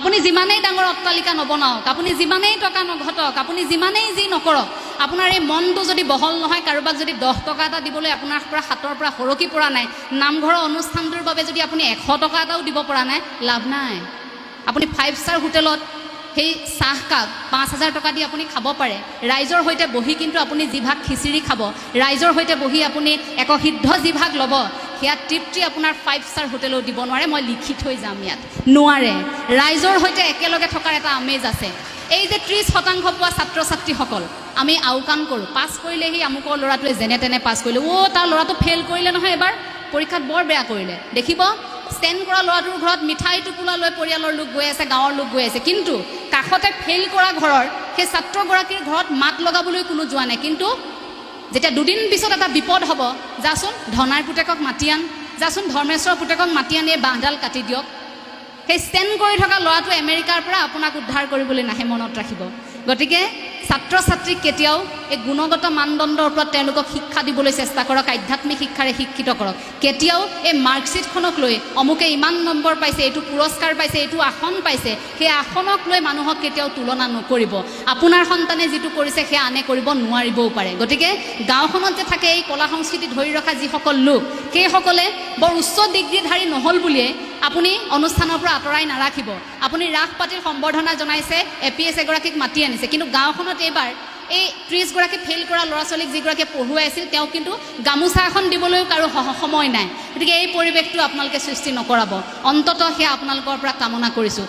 আপুনি যিমানেই ডাঙৰ অট্টালিকা নবনাওক, আপুনি যিমানেই টকা নঘটক, আপুনি যিমানেই যি নকৰক, আপোনাৰ এই মনটো যদি বহল নহয়, কাৰোবাক যদি দহ টকা এটা দিবলৈ আপোনাৰ পৰা হাতৰ পৰা সৰকি পৰা নাই, নামঘৰৰ অনুষ্ঠানটোৰ বাবে যদি আপুনি এশ টকা এটাও দিব পৰা নাই, লাভ নাই। আপুনি ফাইভ ষ্টাৰ হোটেলত সেই চাহকাপ পাঁচ হাজাৰ টকা দি আপুনি খাব পাৰে। ৰাইজৰ সৈতে বহি কিন্তু আপুনি যিভাগ খিচিৰি খাব, ৰাইজৰ সৈতে বহি আপুনি এক সিদ্ধ যিভাগ ল'ব। সেয়া তৃপ্তি আপোনাৰ ফাইভ ষ্টাৰ হোটেলেও দিব নোৱাৰে, মই লিখি থৈ যাম ইয়াত। নোৱাৰে। ৰাইজৰ সৈতে একেলগে থকাৰ এটা আমেজ আছে। এই যে ত্ৰিছ শতাংশ পোৱা ছাত্ৰ ছাত্ৰীসকল আমি আওকাণ কৰোঁ। পাছ কৰিলেহি আমুকৰ ল'ৰাটোৱে যেনে তেনে পাছ কৰিলে। অ' তাৰ ল'ৰাটো ফেইল কৰিলে নহয় এবাৰ। পৰীক্ষাত বৰ বেয়া কৰিলে। দেখিব? ষ্টেণ্ড কৰা ল'ৰাটোৰ ঘৰত মিঠাই টোপোলা লৈ পৰিয়ালৰ লোক গৈ আছে, গাঁৱৰ লোক গৈ আছে। কিন্তু কাষতে ফেইল কৰা ঘৰৰ, সেই ছাত্ৰগৰাকীৰ ঘৰত মাত লগাবলৈ কোনো যোৱা নাই। কিন্তু যেতিয়া দুদিন পিছত এটা বিপদ হ'ব, যাচোন ধনাৰ পুতেকক মাতি আন, যাচোন ধৰ্মেশ্বৰ পুতেকক মাতি আনি এই বাঁহডাল কাটি দিয়ক। সেই ষ্টেণ্ড কৰি থকা ল'ৰাটো আমেৰিকাৰ পৰা আপোনাক উদ্ধাৰ কৰিবলৈ নাহে, মনত ৰাখিব। গতিকে ছাত্ৰ ছাত্ৰীক কেতিয়াও এই গুণগত মানদণ্ডৰ ওপৰত তেওঁলোকক শিক্ষা দিবলৈ চেষ্টা কৰক, আধ্যাত্মিক শিক্ষাৰে শিক্ষিত কৰক। কেতিয়াও এই মাৰ্কশ্বিটখনক লৈ অমুকে ইমান নম্বৰ পাইছে, এইটো পুৰস্কাৰ পাইছে, এইটো আসন পাইছে, সেই আসনক লৈ মানুহক কেতিয়াও তুলনা নকৰিব। আপোনাৰ সন্তানে যিটো কৰিছে, সেয়া আনে কৰিব নোৱাৰিবও পাৰে। গতিকে গাঁওখনত যে থাকে এই কলা সংস্কৃতি ধৰি ৰখা যিসকল লোক, সেইসকলে বৰ উচ্চ ডিগ্ৰীধাৰী নহ'ল বুলিয়ে আপুনি অনুষ্ঠানৰ পৰা আঁতৰাই নাৰাখিব। আপুনি ৰাস পাতিৰ সম্বৰ্ধনা জনাইছে এ পি এছ এগৰাকীক মাতি আনিছে। কিন্তু গাঁওখনত এইবাৰ এই ত্ৰিছগৰাকী ফেইল কৰা ল'ৰা ছোৱালীক যিগৰাকীয়ে পঢ়ুৱাই আছিল, তেওঁ কিন্তু গামোচা এখন দিবলৈও কাৰো সময় নাই। গতিকে এই পৰিৱেশটো আপোনালোকে সৃষ্টি নকৰাব। অন্ততঃ সেয়া আপোনালোকৰ পৰা কামনা কৰিছোঁ।